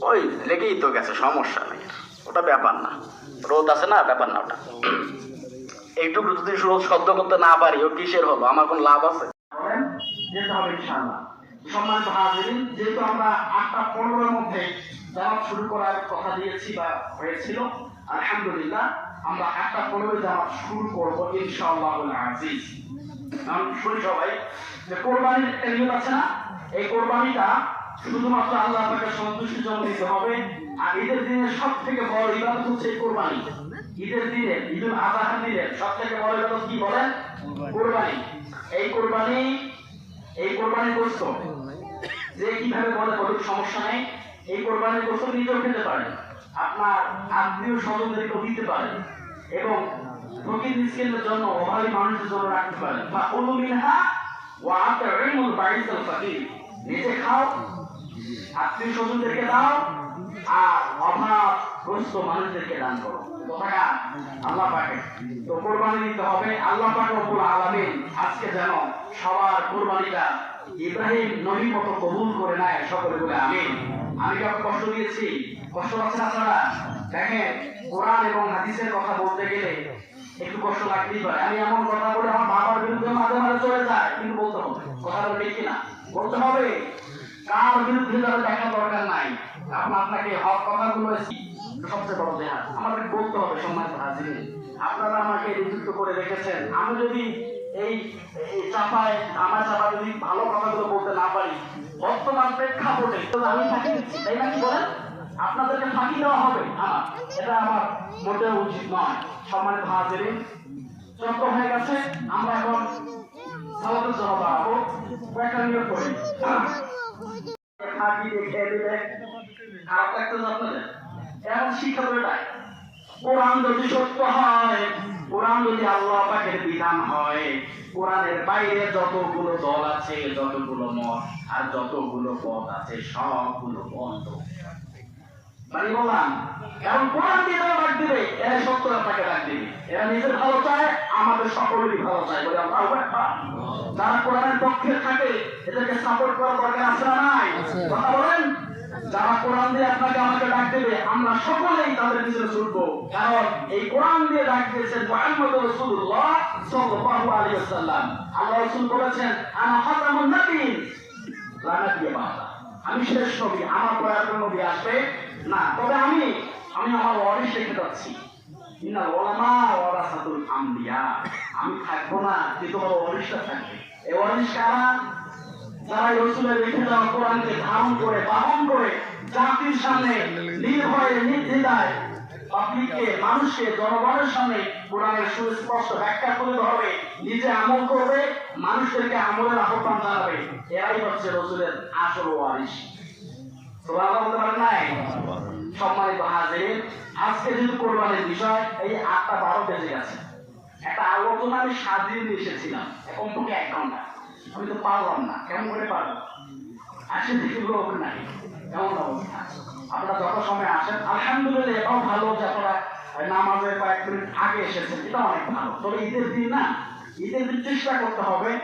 ওই, লেগেই তো গেছে, সমস্যা নেই। ওটা ব্যাপার না। রোদ আছে না, ব্যাপার না ওটা। এইটুকু যদি রোদ শব্দ করতে না পারি, ও কিসের হলো? আমার কোনো লাভ আছে? যেতে হবে সম্মানিত হাজিরিন, যেহেতু আমরা আটটা পনেরোর মধ্যে জামাত শুরু করার কথা দিয়েছি বা হয়েছিল। আলহামদুলিল্লাহ, আমরা আটটা পনেরো জামাত শুরু করব ইনশাআল্লাহ আজিজ শুনি সবাই, যে কোরবানির একটা নিয়ম আছে না? এই কোরবানিটা শুধুমাত্র আল্লাহ পাকের সন্তুষ্টির জন্য দিতে হবে। আর ঈদের দিনের সব থেকে বড় ইবাদত হচ্ছে এই কোরবানি। ঈদের দিনে, ঈদুল আজহার দিনে সব থেকে বড় ইবাদত কি বলেন? কোরবানি। এই কোরবানি এই কোরবানি গোস্ত যে কীভাবে বলে বলুক সমস্যা নেই। এই কোরবানির গোস্ত নিজেও খেতে পারেন আপনার আত্মীয় স্বজনদেরকেও দিতে পারেন এবং জন্য অভাবী মানুষের জন্য রাখতে পারেন বা ওয়া আতঈমুল বাইসাল ফাকির। নিজে খাও, আত্মীয় স্বজনদেরকে দাও, আর অভাবগ্রস্ত মানুষদেরকে দান করো। আল্লাহ তো কোরবানি হবে। আল্লাহ আজকে যেন সবার কোরবানিটা ইব্রাহিম নবীর মতো কবুল করে নেয় সকলে বলে আমিন। আমি কাউকে কষ্ট দিয়েছি, কষ্ট পাচ্ছেন আপনারা? দেখেন, কোরআন এবং হাদিসের কথা বলতে গেলে একটু কষ্ট লাগতেই পারে। আমি এমন কথা বলে আমার বাবার বিরুদ্ধে মাঝে মাঝে চলে যায়, কিন্তু বলতে হবে কথাটা ঠিক কিনা? বলতে হবে, কার বিরুদ্ধে যারা দেখা দরকার নাই এখন আপনাকে হক কথাগুলো সবচেয়ে বড় দেহা। আমাদের বলতে হবে, সম্মানিত হাজির আপনারা আমাকে নিযুক্ত করে রেখেছেন। আমি যদি এই চাপায়, আমার চাপা যদি ভালো কথাগুলো বলতে না পারি বর্তমান প্রেক্ষাপটে আমি ফাঁকি দিচ্ছি। তাই না কি বলেন? আপনাদেরকে ফাঁকি দেওয়া হবে। আমার এটা আমার মোটেও উচিত নয়। সম্মানিত হাজির। যত হয়ে গেছে। আমরা এখন কয়েকটা নিয়োগ করি। ফাঁকি দিয়ে খেয়ে দিলে খারাপ শিক্ষা কোরআন যদি সত্য হয়, কোরআন যদি আল্লাহ পাকের বিধান হয় কোরআনের বাইরে যতগুলো দল আছে যতগুলো মত আর যতগুলো পথ আছে সবগুলো বন্ধ। মানে বললাম কারণ কোরআন দিয়ে যারা ডাক দিবে এরা সত্য আপনাকে ডাক দিবে। এরা নিজের ভালো চায় আমাদের সকলেরই ভালো চায় বলে আমরা যারা কোরআনের পক্ষে থাকে এদেরকে সাপোর্ট করার দরকার আছে না নাই? কথা বলেন? যারা কোরআন দিয়ে আপনাকে আমাকে ডাক দেবে, আমরা সকলেই তাদের পিছনে ছুটবো কারণ এই কোরআন দিয়ে ডাক দিয়েছেন মুহাম্মদ সাল্লাল্লাহু আলাইহি আল্লাহ বলেছেন, আনা খাতামুন নবীন লা নবিয়্যা বা'দা আমি শেষ নবী, আমার পরে আর কোনো নবী আসবে? না, তবে আমি আমি আমার ওয়ারিস রেখে যাচ্ছি। ইন্নাল উলামা ওয়ারাসাতুল আম্বিয়া আমি থাকব না, যে তোমার ওয়ারিসটা থাকবে। এই ওয়ারিস কারা? যারা রসুলের লিখে দেওয়া কোরআনকে ধারণ করে পালন করে, জাতির সামনে নির্ভয়ে, নির্দ্বিধায় পাবলিককে, মানুষকে, জনগণের সামনে কোরআনের সুস্পষ্ট ব্যাখ্যা করে হবে, নিজে আমল করবে, মানুষদেরকে আমলের আহ্বান জানাবে। এরাই হচ্ছে রসুলের আসল ওয়ারিস সম্মানিত হাজির আজকে যেহেতু কোরবানির বিষয়, এই আটটা বারো বেজে গেছে। একটা আলোচনা আমি সাজিয়ে নিয়ে এসেছিলাম থেকে এক ঘণ্টা। আমি তো পারলাম না। কেমন করে পারব? আসে দেখি লোক নাই। কেমন অবস্থা? আপনারা যত সময় আসেন, আলহামদুলিল্লাহ, এটাও ভালো যে আপনারা নামাজের কয়েক মিনিট আগে এসেছেন এটা অনেক ভালো। তবে ঈদের দিন না, ঈদের দিন চেষ্টা করতে হবে।